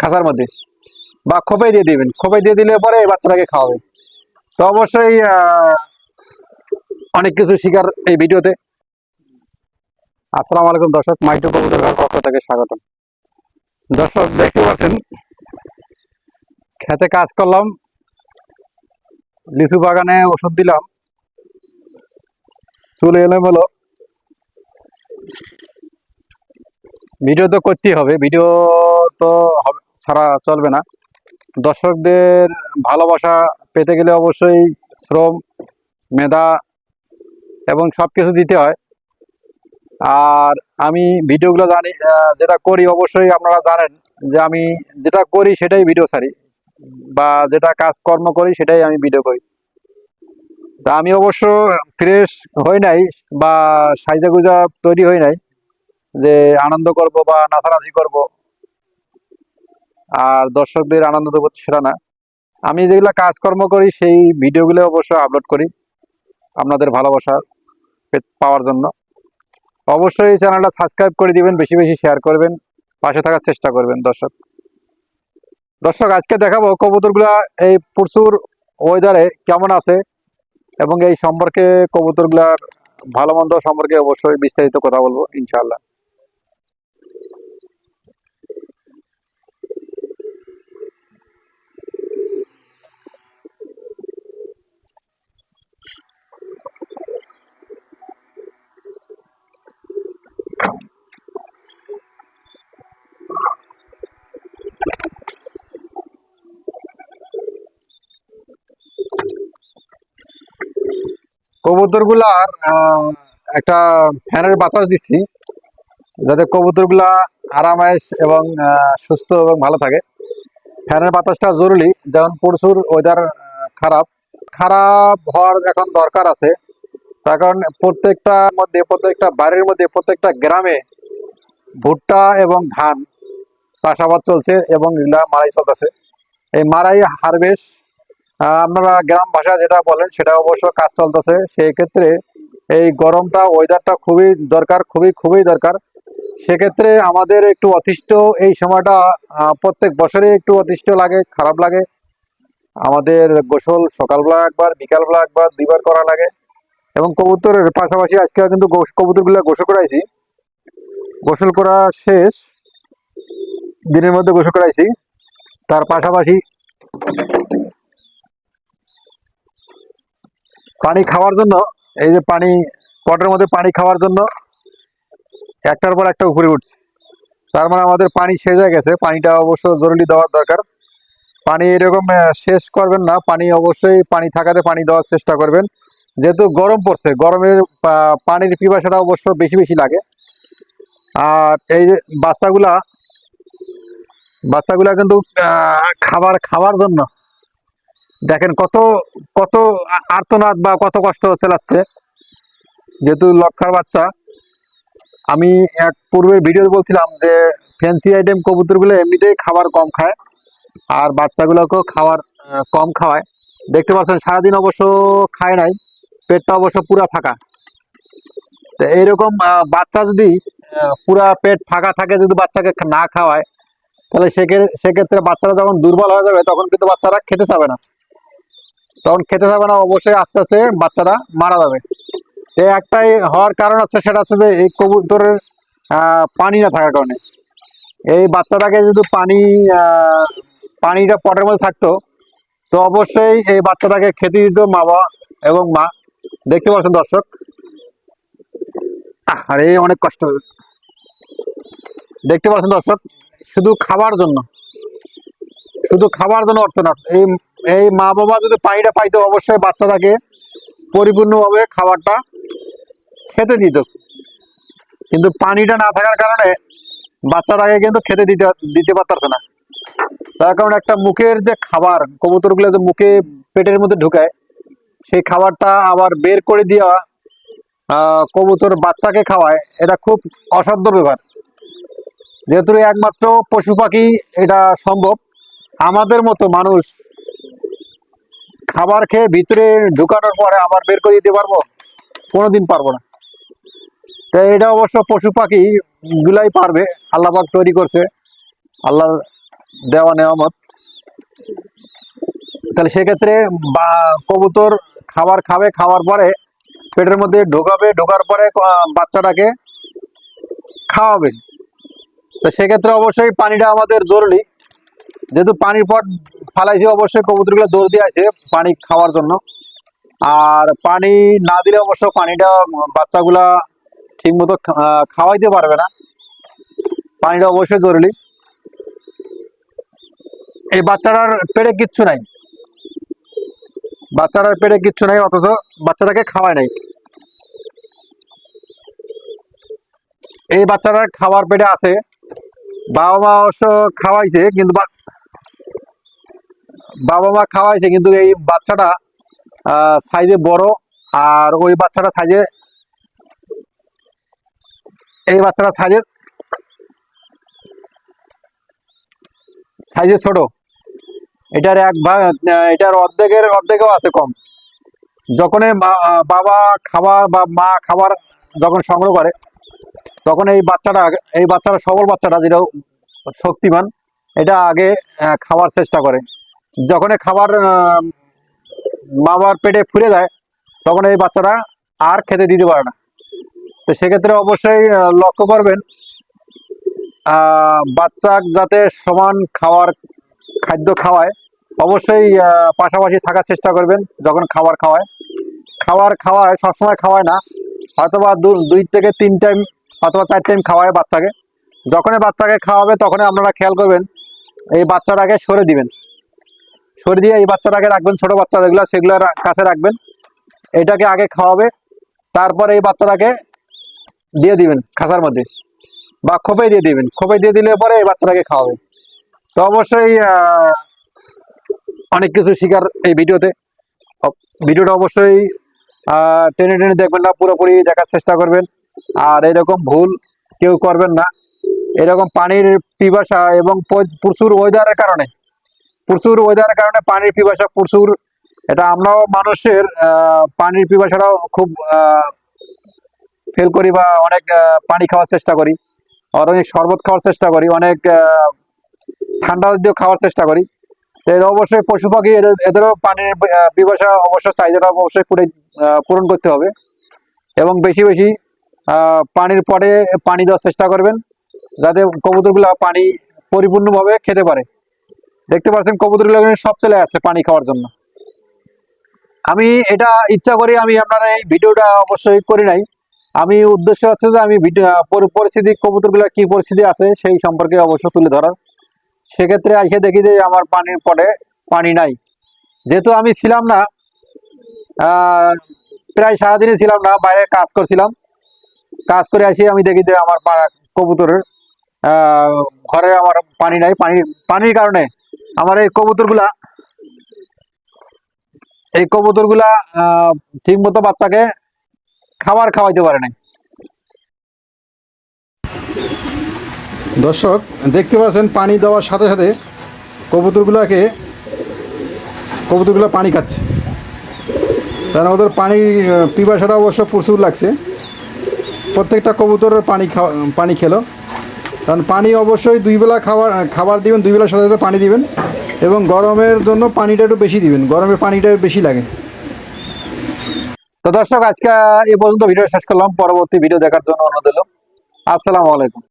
খাঁচার মধ্যে। বা খোপাই দিয়ে দিবেন। খোপাই দিয়ে দিলে পরে বাচ্চাটাকে খাওয়াবে তো অবশ্যই অনেক কিছু শিকার এই ভিডিওতে। আসসালামু আলাইকুম দর্শক, মাইটু কবুতর পক্ষ থেকে স্বাগত দর্শক, দেখতে পাচ্ছেন, খেতে কাজ করলাম। লিচু বাগানে ওষুধ দিলাম। চলে এলাম হলো ভিডিও তো করতেই হবে। ভিডিও তো হবে- ছাড়া চলবে না। দর্শকদের ভালোবাসা পেতে গেলে অবশ্যই শ্রম, মেধা এবং সব কিছু দিতে হয়। আর আমি ভিডিওগুলো জানি যেটা করি অবশ্যই আপনারা জানেন যে আমি যেটা করি সেটাই ভিডিও ছাড়ি বা যেটা কাজকর্ম করি সেটাই আমি ভিডিও করি। তা আমি অবশ্য ফ্রেশ হই নাই বা সাইজা গুজা তৈরি হই নাই যে আনন্দ করব বা নাচানাচি করব। আর দর্শকদের আনন্দ দেবো সেটা না। আমি যেগুলো কাজকর্ম করি, সেই ভিডিওগুলো অবশ্য আপলোড করি আপনাদের ভালোবাসা পাওয়ার জন্য। অবশ্যই চ্যানেলটা সাবস্ক্রাইব করে দিবেন, বেশি বেশি শেয়ার করবেন, পাশে থাকার চেষ্টা করবেন দর্শক। দর্শক, আজকে দেখাবো কবুতরগুলা এই প্রচুর ওয়েদারে কেমন আছে এবং এই সম্পর্কে কবুতরগুলার ভালো মন্দ সম্পর্কে অবশ্যই বিস্তারিত কথা বলব, ইনশাআল্লাহ। কবুতরগুলার আহ, একটা ফ্যানের বাতাস দিচ্ছি যাতে কবুতরগুলা আরামায়েশ এবং সুস্থ এবং ভালো থাকে। ফ্যানের বাতাসটা জরুরি যেমন প্রচুর ওয়েদার খারাপ। খারাপ হওয়ার এখন দরকার আছে। তার কারণ প্রত্যেকটা মধ্যে প্রত্যেকটা বাড়ির মধ্যে প্রত্যেকটা গ্রামে ভুট্টা এবং ধান চাষাবাদ চলছে এবং এগুলা মারাই চলতেছে। এই মারাই হারভেস্ট আপনারা গ্রাম ভাষা যেটা বলেন, সেটা অবশ্য কাজ চলতেছে। সেই ক্ষেত্রে এই গরমটা ওয়েদারটা খুবই দরকার, খুবই খুবই দরকার। সেক্ষেত্রে আমাদের একটু অতিষ্ঠ এই সময়টা প্রত্যেক বছরই একটু অতিষ্ঠ লাগে, খারাপ লাগে। আমাদের গোসল সকালবেলা একবার, বিকালবেলা একবার, দুইবার করা লাগে। এবং কবুতরের পাশাপাশি আজকে কিন্তু কবুতরগুলো গোসল করাইছি। গোসল করা শেষ। দিনের মধ্যে গোসল করাইছি। তার পাশাপাশি পানি খাওয়ার জন্য, এই যে পানি, পটের মধ্যে পানি খাওয়ার জন্য একটার পর একটা উপরে উঠছে। তার মানে আমাদের পানি শেষ হয়ে গেছে, পানিটা অবশ্য জরুরি দেওয়ার দরকার। পানি এরকম শেষ করবেন না, পানি অবশ্যই পানি থাকাতে পানি দেওয়ার চেষ্টা করবেন। যেহেতু গরম পড়ছে, গরমের পানির পিপাসাটা অবশ্য বেশি বেশি লাগে। আর এই যে বাচ্চাগুলা বাচ্চাগুলা কিন্তু খাবার খাওয়ার জন্য দেখেন কত কত আর্তনাদ বা কত কষ্ট চালাচ্ছে যেহেতু লক্ষার বাচ্চা, আমি এক পূর্বের ভিডিও বলছিলাম যে ফ্যান্সি আইটেম কবুতরগুলো এমনিতেই খাবার কম খায় আর বাচ্চাগুলোকেও খাবার কম খাওয়ায়। দেখতে পাচ্ছেন, সারাদিন অবশ্য খায় নাই, পেটটা অবশ্য পুরা ফাঁকা। তো এইরকম বাচ্চা যদি পুরা পেট ফাঁকা থাকে, যদি বাচ্চাকে না খাওয়ায়, তাহলে সেক্ষে- সেক্ষেত্রে বাচ্চারা যখন দুর্বল হয়ে যাবে, তখন কিন্তু বাচ্চারা খেতে চাবে না। তখন খেতে যাবে না, অবশ্যই আস্তে আস্তে বাচ্চারা মারা যাবে। এই একটাই হওয়ার কারণ হচ্ছে, সেটা হচ্ছে যে এই কবুতরের পানি না থাকার কারণে। এই বাচ্চাটাকে যদি পানি পানিটা পটের মধ্যে থাকতো, তো অবশ্যই এই বাচ্চাটাকে খেতে দিত মা বাবা এবং মা। দেখতে পাচ্ছেন দর্শক? আরে, অনেক কষ্ট। দেখতে পাচ্ছেন দর্শক? শুধু খাবার জন্য। শুধু খাবার জন্য অর্থ না, এই এই মা বাবা যদি পানিটা পাইতো, অবশ্যই বাচ্চাটাকে পরিপূর্ণভাবে খাবারটা খেতে দিত। কিন্তু পানিটা না থাকার কারণে বাচ্চাটাকে কিন্তু খেতে দিতে দিতে পারতেছে না। তার কারণে একটা মুখের যে খাবার, কবুতরগুলো যে মুখে, পেটের মধ্যে ঢুকায়, সেই খাবারটা আবার বের করে দেওয়া কবুতর বাচ্চাকে খাওয়ায়, এটা খুব অসাধ্য ব্যাপার। যেহেতু একমাত্র পশু পাখি এটা সম্ভব, আমাদের মতো মানুষ খাবার খেয়ে ভিতরে ঢুকানোর পরে আবার বের করে দিতে পারব? কোনোদিন পারব না। তো এটা অবশ্য পশু পাখি গুলাই পারবে, আল্লাহ পাক তৈরি করছে, আল্লাহর দেওয়া নেওয়ামত তাহলে সেক্ষেত্রে বা কবুতর খাবার খাবে, খাওয়ার পরে পেটের মধ্যে ঢোকাবে, ঢোকার পরে বাচ্চাটাকে খাওয়াবে। তো সেক্ষেত্রে অবশ্যই পানিটা আমাদের জরুরি। যেহেতু পানির পট ফালাইছি অবশ্যই কবুতরগুলো দৌড় দিয়ে আছে পানি খাওয়ার জন্য। আর পানি না দিলে অবশ্য পানিটা বাচ্চাগুলা ঠিক মতো খাওয়াইতে পারবে না। পানিটা অবশ্যই জরুরি। এই বাচ্চাটার পেটে কিচ্ছু নাই। বাচ্চাটার পেটে কিচ্ছু নাই, অথচ বাচ্চাটাকে খাওয়ায় নাই। এই বাচ্চাটার খাবার পেটে আছে। বাবা মা অবশ্য খাওয়াইছে, কিন্তু বাবা মা খাওয়াইছে, কিন্তু এই বাচ্চাটা সাইজে বড়, আর ওই বাচ্চাটা সাইজে এই বাচ্চাটা সাইজে সাইজে ছোট। এটার এক ভাগ এটার অর্ধেকের, অর্ধেকও আছে কম। যখন বাবা খাবার বা মা খাবার যখন সংগ্রহ করে, তখন এই বাচ্চাটা এই বাচ্চাটা সবল বাচ্চাটা যেটা শক্তিমান, এটা আগে খাওয়ার চেষ্টা করে। যখন খাবার মা বাবার পেটে ফুরে যায়, তখন এই বাচ্চারা আর খেতে দিতে পারে না। তো সেক্ষেত্রে অবশ্যই লক্ষ্য করবেন বাচ্চা যাতে সমান খাওয়ার খাদ্য খাওয়ায়, অবশ্যই পাশাপাশি থাকার চেষ্টা করবেন যখন খাবার খাওয়ায়। খাবার খাওয়ায়, সবসময় খাওয়ায় না দু- দুই থেকে তিন টাইম অথবা চার টাইম খাওয়ায় বাচ্চাকে। যখনই বাচ্চাকে খাওয়াবে, তখনই আপনারা খেয়াল করবেন, এই বাচ্চাটাকে সরে দিবেন। সরে দিয়ে এই বাচ্চাটাকে রাখবেন, ছোট বাচ্চা যেগুলো সেগুলো কাছে রাখবেন। এটাকে আগে খাওয়াবে, তারপরে এই বাচ্চাটাকে দিয়ে দিবেন খাঁচার মধ্যে, বা খোপে দিয়ে দিবেন। খোপে দিয়ে দিলে পরে এই বাচ্চাটাকে খাওয়াবে। তো অবশ্যই অনেক কিছু শিকার এই ভিডিওতে। ভিডিওটা অবশ্যই টেনে টেনে দেখবেন না, পুরোপুরি দেখার চেষ্টা করবেন। আর এরকম ভুল কেউ করবেন না। এরকম পানির পিপাসা এবং প্রচুর ওয়েদারের কারণে প্রচুর ওয়েদারের কারণে পানির পিপাসা প্রচুর। এটা আমরাও মানুষের পানির পিপাসাটাও খুব ফেল করি বা অনেক পানি খাওয়ার চেষ্টা করি। আর অনেক শরবত খাওয়ার চেষ্টা করি, অনেক ঠান্ডা দিয়ে খাওয়ার চেষ্টা করি। এর অবশ্যই পশু পাখি, এদের, এদেরও পানির পিপাসা অবশ্যই চাহিদাটা অবশ্যই পুরে পূরণ করতে হবে। এবং বেশি বেশি পানির পরে পানি দেওয়ার চেষ্টা করবেন, যাতে কবুতরগুলো পানি পরিপূর্ণভাবে খেতে পারে। দেখতে পাচ্ছেন এখানে সব চলে আসছে পানি খাওয়ার জন্য। আমি এটা ইচ্ছা করি আমি আপনার এই ভিডিওটা অবশ্যই করি নাই। আমি উদ্দেশ্য হচ্ছে যে আমি পরিস্থিতি কবুতরগুলোর কি পরিস্থিতি আছে সেই সম্পর্কে অবশ্য তুলে ধরার। সেক্ষেত্রে এসে দেখি যে আমার পানির পরে পানি নাই। যেহেতু আমি ছিলাম না প্রায় সারাদিনই ছিলাম না, বাইরে কাজ করছিলাম। কাজ করে আসি আমি দেখি যে আমার কবুতরের ঘরে আমার পানি নাই। পানির পানির কারণে আমার এই কবুতরগুলা এই কবুতরগুলা ঠিক মতো বাচ্চাকে খাবার খাওয়াইতে পারে নাই। দর্শক, দেখতে পাচ্ছেন পানি দেওয়ার সাথে সাথে কবুতরগুলোকে, কবুতরগুলো পানি খাচ্ছে। কারণ ওদের পানি পিপাসাটা অবশ্য প্রচুর লাগছে। প্রত্যেকটা কবুতর পানি খাওয়া, পানি খেলো। কারণ পানি অবশ্যই দুই বেলা খাবার খাবার দিবেন, দুই বেলার সাথে সাথে পানি দিবেন এবং গরমের জন্য পানিটা একটু বেশি দিবেন, গরমের পানিটা বেশি লাগে। তো দর্শক, আজকে এ পর্যন্ত ভিডিও শেষ করলাম, পরবর্তী ভিডিও দেখার জন্য অনুরোধ আসসালামু আলাইকুম।